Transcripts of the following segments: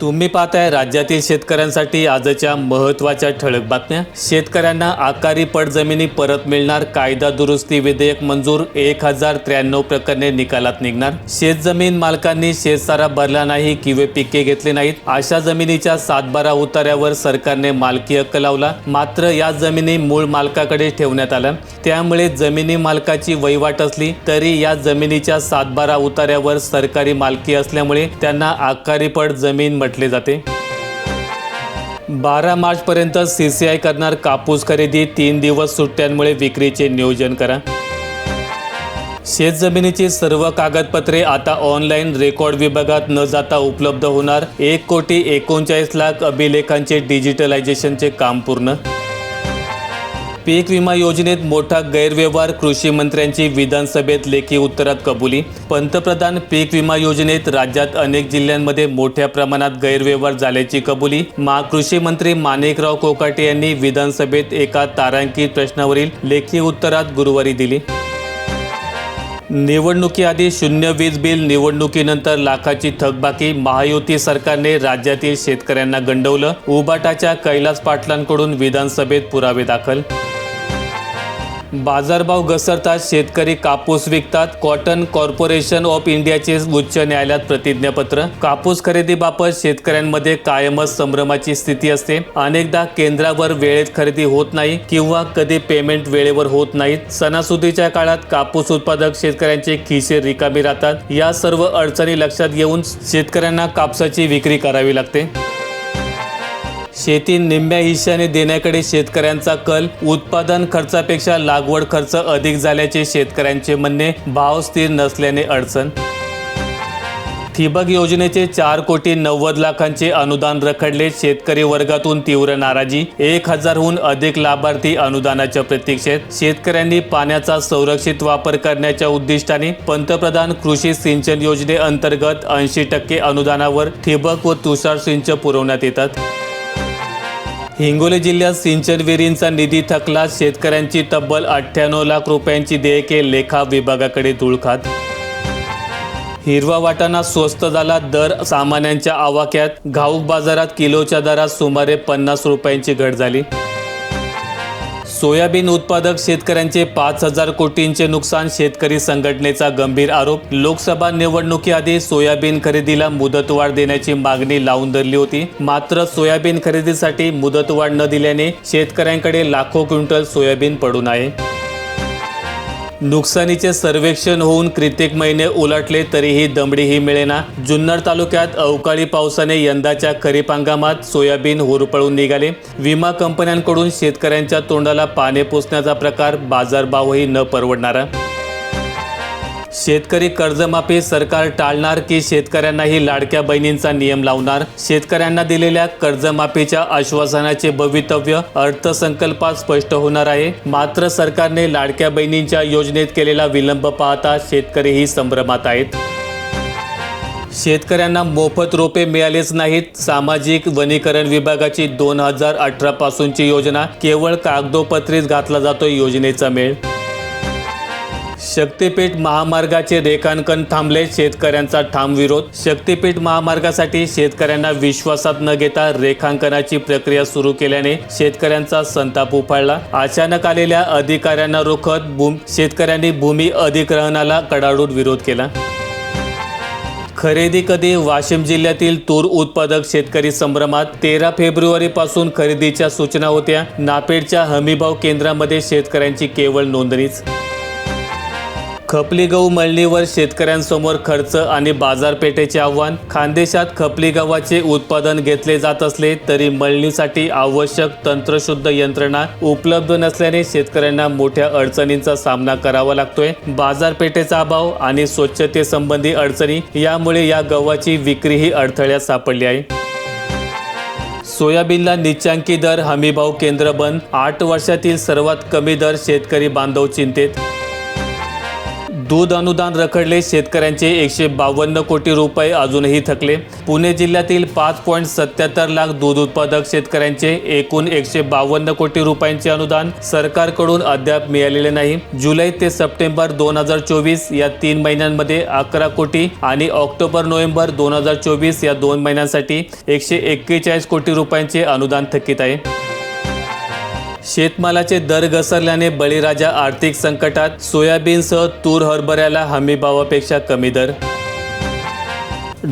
तुम्ही पाहताय राज्यातील शेतकऱ्यांसाठी आजच्या महत्त्वाच्या ठळक बातम्या. शेतकऱ्यांना आकारी पडजमिनी परत मिळणार कायदा दुरुस्ती विधेयक मंजूर एक हजार त्र्याण्णव प्रकरणे निकालात निघणार. शेतजमीन मालकांनी शेतसारा भरला नाही किंवा पिके घेतली नाहीत. अशा जमिनीच्या सातबारा उतार्यावर सरकारने मालकी हक्क लावला. मात्र या जमिनी मूळ मालकाकडे ठेवण्यात आल्या. त्यामुळे जमिनी मालकाची वहिवाट असली तरी या जमिनीच्या सातबारा उतार्यावर सरकारी मालकी असल्यामुळे त्यांना आकारी पड जमीन म्हटले जाते. बारा मार्चपर्यंत सी सी आय करणार कापूस खरेदी तीन दिवस सुट्ट्यांमुळे विक्रीचे नियोजन करा. शेतजमिनीची सर्व कागदपत्रे आता ऑनलाईन रेकॉर्ड विभागात न जाता उपलब्ध होणार. एक कोटी एकोणचाळीस लाख अभिलेखांचे डिजिटलायझेशनचे काम पूर्ण पीक विमा योजनेत मोठा गैरव्यवहार कृषी मंत्र्यांची विधानसभेत लेखी उत्तरात कबुली. पंतप्रधान पीक विमा योजनेत राज्यात अनेक जिल्ह्यांमध्ये मोठ्या प्रमाणात गैरव्यवहार झाल्याची कबुली. मा कृषी मंत्री माणिकराव कोकाटे यांनी विधानसभेत एका तारांकित प्रश्नावरील लेखी उत्तरात गुरुवारी दिली. निवडणुकीआधी शून्य वीज बिल निवडणुकीनंतर लाखाची थकबाकी महायुती सरकारने राज्यातील शेतकऱ्यांना गंडवलं. उबाटाच्या कैलास पाटलांकडून विधानसभेत पुरावे दाखल. बाजारभाव घसरतात शेतकरी कापूस विकतात. कॉटन कॉर्पोरेशन ऑफ इंडियाचे उच्च न्यायालयात प्रतिज्ञापत्र. कापूस खरेदीबाबत शेतकऱ्यांमध्ये कायमच संभ्रमाची स्थिती असते. अनेकदा केंद्रावर वेळेत खरेदी होत नाही किंवा कधी पेमेंट वेळेवर होत नाहीत. सणासुदीच्या काळात कापूस उत्पादक शेतकऱ्यांचे खिसे रिकामी राहतात. या सर्व अडचणी लक्षात घेऊन शेतकऱ्यांना कापसाची विक्री करावी लागते. शेती निम्म्या हिश्याने देण्याकडे शेतकऱ्यांचा कल उत्पादन खर्चापेक्षा लागवड खर्च अधिक झाल्याचे शेतकऱ्यांचे म्हणणे भाव स्थिर नसल्याने अडचण. ठिबक योजनेचे चार कोटी नव्वद लाखांचे अनुदान रखडले शेतकरी वर्गातून तीव्र नाराजी एक हजारहून अधिक लाभार्थी अनुदानाच्या प्रतीक्षेत. शेतकऱ्यांनी पाण्याचा संरक्षित वापर करण्याच्या उद्दिष्टाने पंतप्रधान कृषी सिंचन योजनेअंतर्गत ऐंशी टक्के अनुदानावर ठिबक व तुषार सिंचन पुरवण्यात येतात. हिंगोली जिल्ह्यात सिंचन विहिरींचा निधी थकला. शेतकऱ्यांची तब्बल अठ्ठ्याण्णव लाख रुपयांची देयके लेखा विभागाकडे धुळखात. हिरवा वाटाणा स्वस्त झाला दर सामान्यांच्या आवाक्यात. घाऊक बाजारात किलोच्या दरात सुमारे पन्नास रुपयांची घट झाली. सोयाबीन उत्पादक शेतकऱ्यांचे पाच हजार कोटींचे नुकसान शेतकरी संघटनेचा गंभीर आरोप. लोकसभा निवडणुकीआधी सोयाबीन खरेदीला मुदतवाढ देण्याची मागणी लावून धरली होती. मात्र सोयाबीन खरेदीसाठी मुदतवाढ न दिल्याने शेतकऱ्यांकडे लाखो क्विंटल सोयाबीन पडून आहे. नुकसानीचे सर्वेक्षण होऊन कित्येक महिने उलटले तरीही दमडीही मिळेना. जुन्नर तालुक्यात अवकाळी पावसाने यंदाच्या खरीप हंगामात सोयाबीन होरपळून निघाले. विमा कंपन्यांकडून शेतकऱ्यांच्या तोंडाला पाने पोचण्याचा प्रकार बाजारभावही न परवडणारा. शेतकरी कर्जमाफी सरकार टाळणार की शेतकऱ्यांनाही लाडक्या बहिणींचा नियम लावणार? शेतकऱ्यांना दिलेल्या कर्जमाफीच्या आश्वासनाचे भवितव्य अर्थसंकल्पात स्पष्ट होणार आहे. मात्र सरकारने लाडक्या बहिणींच्या योजनेत केलेला विलंब पाहता शेतकरीही संभ्रमात आहेत. शेतकऱ्यांना मोफत रोपे मिळालेच नाहीत. सामाजिक वनीकरण विभागाची दोन हजार अठरा पासूनची योजना. केवळ कागदोपत्रीच घातला जातो योजनेचा मेळ. शक्तीपीठ महामार्गाचे रेखांकन थांबले. शेतकऱ्यांचा ठाम विरोध. शक्तीपीठ महामार्गासाठी शेतकऱ्यांना विश्वासात न घेता रेखांकनाची प्रक्रिया सुरू केल्याने शेतकऱ्यांचा संताप उफाळला. अचानक आलेल्या अधिकाऱ्यांना रोखत भूम शेतकऱ्यांनी भूमी अधिग्रहणाला कडाडून विरोध केला. खरेदी कधी? वाशिम जिल्ह्यातील तूर उत्पादक शेतकरी संभ्रमात. तेरा फेब्रुवारी पासून खरेदीच्या सूचना होत्या. नापेडच्या हमीभाव केंद्रामध्ये शेतकऱ्यांची केवळ नोंदणीच खपली गहू मळणीवर शेतकऱ्यांसमोर खर्च आणि बाजारपेठेचे आव्हान. खानदेशात खपली गव्हाचे उत्पादन घेतले जात असले तरी मळणीसाठी आवश्यक तंत्रशुद्ध यंत्रणा उपलब्ध नसल्याने शेतकऱ्यांना मोठ्या अडचणींचा सामना करावा लागतोय. बाजारपेठेचा अभाव आणि स्वच्छतेसंबंधी अडचणी यामुळे या गव्हाची विक्रीही अडथळ्यात सापडली आहे. सोयाबीनला निच्चांकी दर हमीभाव केंद्र बंद. आठ वर्षातील सर्वात कमी दर शेतकरी बांधव चिंतेत. दूध अनुदान रखडले. शेतकऱ्यांचे एकशे बावन्न कोटी रुपये अजूनही थकले. पुणे जिल्ह्यातील पाच पॉईंट सत्याहत्तर लाख दूध उत्पादक शेतकऱ्यांचे एकूण एकशे बावन्न कोटी रुपयांचे अनुदान सरकारकडून अद्याप मिळालेले नाही. जुलै ते सप्टेंबर दोन हजार चोवीस या तीन महिन्यांमध्ये अकरा कोटी आणि ऑक्टोबर नोव्हेंबर दोन हजार चोवीस या दोन महिन्यांसाठी एकशे एक्केचाळीस कोटी रुपयांचे अनुदान थकीत आहे. शेतमालाचे दर घसरल्याने बळीराजा आर्थिक संकटात सोयाबीनसह तूर हरभऱ्याला हमीभावापेक्षा कमी दर.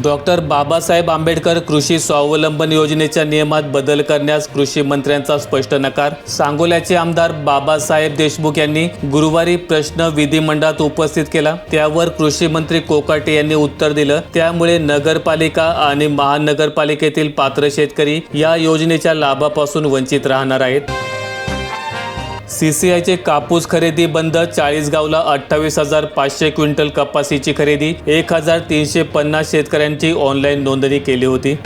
डॉक्टर बाबासाहेब आंबेडकर कृषी स्वावलंबन योजनेच्या नियमात बदल करण्यास कृषी मंत्र्यांचा स्पष्ट नकार. सांगोल्याचे आमदार बाबासाहेब देशमुख यांनी गुरुवारी प्रश्न विधिमंडळात उपस्थित केला. त्यावर कृषी मंत्री कोकाटे यांनी उत्तर दिलं. त्यामुळे नगरपालिका आणि महानगरपालिकेतील पात्र शेतकरी या योजनेच्या लाभापासून वंचित राहणार आहेत. सीसीआयचे कापूस खरेदी बंद चाळीसगावला अठ्ठावीस हजार पाचशे क्विंटल कपासीची खरेदी एक हजार तीनशे पन्नास शेतकऱ्यांची ऑनलाईन नोंदणी केली होती.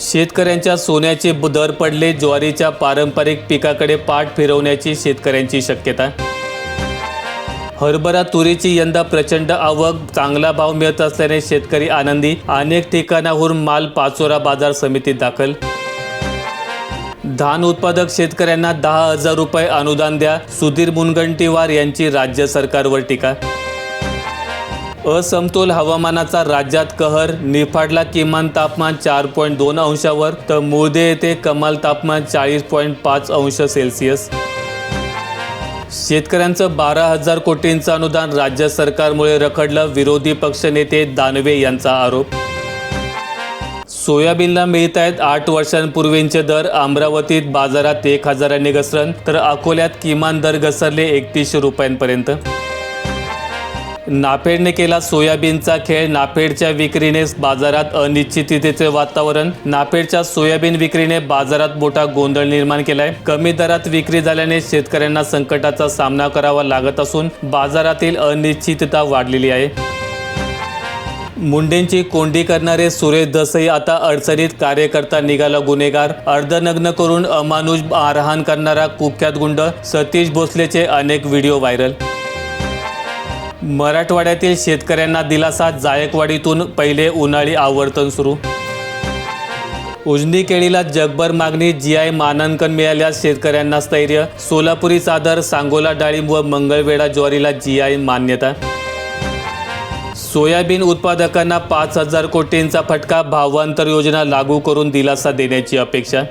शेतकऱ्यांच्या सोन्याचे दर पडले ज्वारीच्या पारंपरिक पिकाकडे पाठ फिरवण्याची शेतकऱ्यांची शक्यता. हरभरा तुरीची यंदा प्रचंड आवक चांगला भाव मिळत असल्याने शेतकरी आनंदी अनेक ठिकाणाहून माल पाचोरा बाजार समितीत दाखल धान उत्पादक शेतकऱ्यांना दहा हजार रुपये अनुदान द्या सुधीर मुनगंटीवार यांची राज्य सरकारवर टीका. असमतोल हवामानाचा राज्यात कहर निफाडला किमान तापमान चार पॉईंट दोन अंशावर तर मुळदे येथे कमाल तापमान चाळीस पॉईंट पाच अंश सेल्सिअस. शेतकऱ्यांचं बारा हजार कोटींचं अनुदान राज्य सरकारमुळे रखडलं विरोधी पक्षनेते दानवे यांचा आरोप. सोयाबीनला मिळत आहेत आठ वर्षांपूर्वींचे दर. अमरावतीत बाजारात एक हजारांनी घसरण तर अकोल्यात किमान दर घसरले एकतीसशे रुपयांपर्यंत. नाफेडने केला सोयाबीनचा खेळ. नाफेडच्या विक्रीने बाजारात अनिश्चिततेचे वातावरण. नाफेडच्या सोयाबीन विक्रीने बाजारात मोठा गोंधळ निर्माण केलाय. कमी दरात विक्री झाल्याने शेतकऱ्यांना संकटाचा सामना करावा लागत असून बाजारातील अनिश्चितता वाढलेली आहे. मुंडेंची कोंडी करणारे सुरेश दसई आता अडचणीत कार्यकर्ता निघाला गुन्हेगार. अर्धनग्न करून अमानुष मारहाण करणारा कुख्यात गुंड सतीश भोसलेचे अनेक व्हिडिओ व्हायरल. मराठवाड्यातील शेतकऱ्यांना दिलासा जायकवाडीतून पहिले उन्हाळी आवर्तन सुरू. उजनी केळीला जगभर मागणी जीआय मानांकन मिळाल्यास शेतकऱ्यांना स्थैर्य सोलापुरी चादर सांगोला डाळिंब व मंगळवेढा ज्वारीला जीआय मान्यता सोयाबीन उत्पादकांना पाच हजार कोटींचा फटका भावांतर योजना लागू करून दिलासा देण्याची अपेक्षा?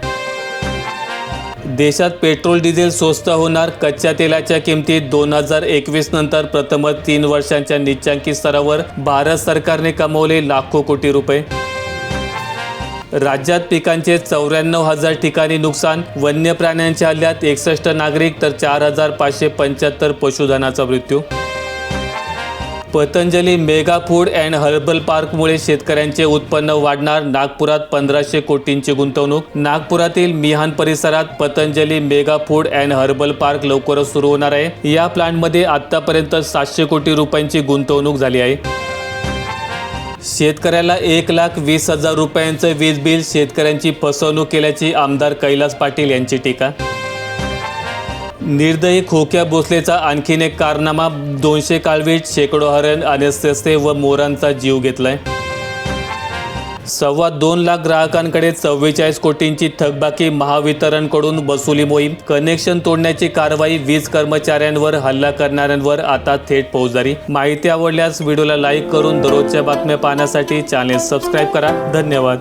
देशात पेट्रोल डिझेल स्वस्त होणार. कच्च्या तेलाच्या किमतीत दोन हजार एकवीस नंतर प्रथमच तीन वर्षांच्या निच्चांकी स्तरावर भारत सरकारने कमवले लाखो कोटी रुपये. राज्यात पिकांचे चौऱ्याण्णव हजार ठिकाणी नुकसान. वन्य प्राण्यांच्या हल्ल्यात एकसष्ट नागरिक तर चार हजार पाचशे पंच्याहत्तर पशुधनाचा मृत्यू. Patanjali mega food and herbal पार्कमुळे शेतकऱ्यांचे उत्पन्न वाढणार. नागपुरात पंधराशे कोटींची गुंतवणूक. नागपुरातील मिहान परिसरात Patanjali mega food and herbal park लवकरच सुरू होणार आहे. या प्लांटमध्ये आतापर्यंत सातशे कोटी रुपयांची गुंतवणूक झाली आहे. शेतकऱ्याला एक लाख वीस हजार रुपयांचं वीज बिल शेतकऱ्यांची फसवणूक केल्याची आमदार कैलास पाटील यांची टीका निर्दयी खोक्या भोसलेचा आणखीन एक कारनामा. दोनशे काळवीट शेकडो हरण आणि ससे व मोरांचा जीव घेतलाय. सव्वा दोन लाख ग्राहकांकडे चव्वेचाळीस कोटींची थकबाकी महावितरणकडून वसुली मोहीम. कनेक्शन तोडण्याची कारवाई वीज कर्मचाऱ्यांवर हल्ला करणाऱ्यांवर आता थेट फौजदारी. माहिती आवडल्यास व्हिडिओला लाईक करून दररोजच्या बातम्या पाहण्यासाठी चॅनेल सबस्क्राईब करा. धन्यवाद.